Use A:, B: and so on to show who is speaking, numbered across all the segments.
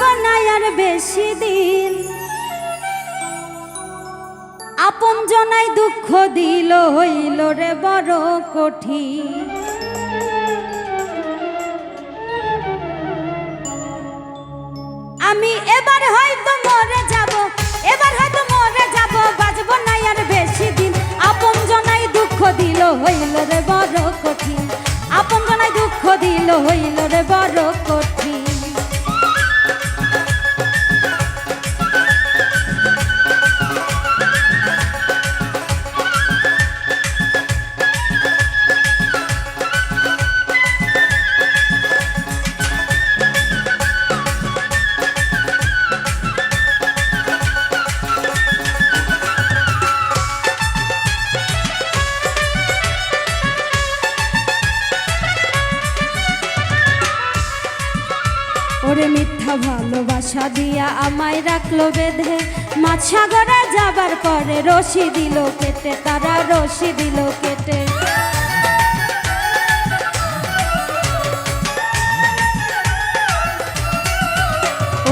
A: বাজব আর বেশি দিন। আপন জনাই দুঃখ দিল, হইল রে বড় কঠিন। আমি এবার হয়তো মরে যাব, এবার হয়তো মরে যাব, বাজব না আর বেশি দিন। আপন জনাই দুঃখ দিল, হইল রে বড় কঠিন। আপন জনাই দুঃখ দিল, হইল রে বড় কঠিন। ভালোবাসা দিয়া আমায় রাখল বেঁধে। মাছ সাগরে যাবার পরে রশি দিল কেটে, তারা রশি দিল কেটে।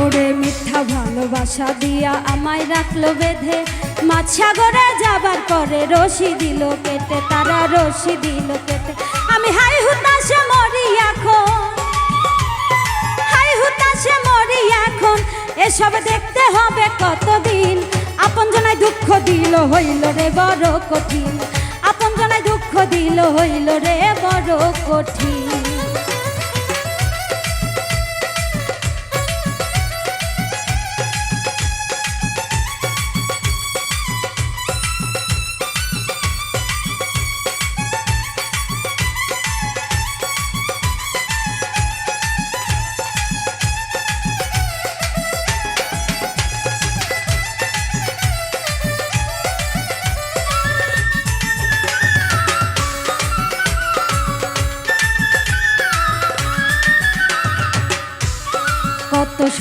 A: ওরে মিথ্যা ভালোবাসা দিয়া আমায় রাখল বেঁধে। মাছ সাগরে যাবার পরে রশি দিল কেটে, তারা রশি দিল কেটে। আমি হাই হুতাশে হুতাশে মরি এখন। এসব দেখতে হবে কতদিন? আপন জনায় দুঃখ দিল হইল রে বড় কঠিন। আপন জনায় দুঃখ দিল হইল রে বড় কঠিন।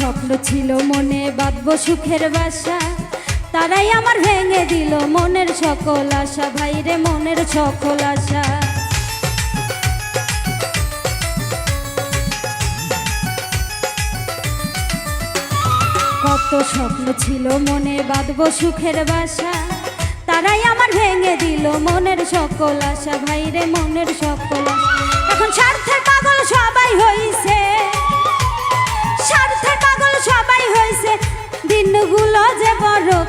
A: স্বপ্ন ছিল মনে, বাঁধবো সুখের বাসা। তারাই আমার ভেঙে দিল মনের সকল আশা। ভাইরে, মনের সকল আশা। কত স্বপ্ন ছিল মনে, বাঁধবো সুখের বাসা। তারাই আমার ভেঙে দিল মনের সকল আশা। ভাইরে, মনের সকল আশা।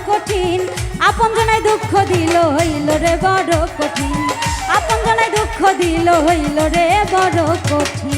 A: কঠিন। আপন জনায় দুঃখ দিল, হইল রে বড় কঠিন। আপন জনায় দুঃখ দিল, হইল রে বড় কঠিন।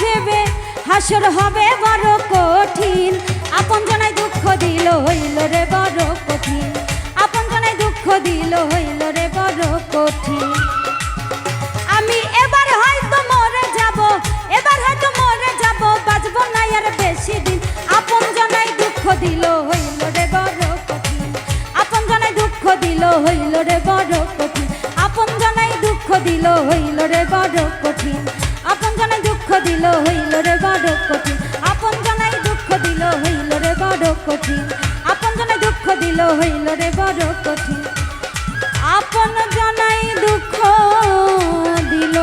A: ভেবে হাসর হবে বড় কঠিন। আপন জনায় দুঃখ দিল হইল রে বড় কঠিন। আপন জনায় দুঃখ দিল হইল রে বড় কঠিন। আমি এবার হয়তো মরে যাব, এবার হয়তো মরে যাব বাঁচব না আর বেশি দিন। আপন জনাই দুঃখ দিল হইল রে বড় কঠিন। আপন জনাই দুঃখ দিল হইল রে বড় কঠিন। আপন জনাই দুঃখ দিল হইল রে বড় কঠিন। আপন দুঃখ দিল, হইল রে বড় কঠিন। আপন জনাই দুঃখ দিল, হইল রে বড় কঠিন। আপন জনাই দুঃখ দিল, হইল রে বড় কঠিন। আপন জনাই দুঃখ দিল।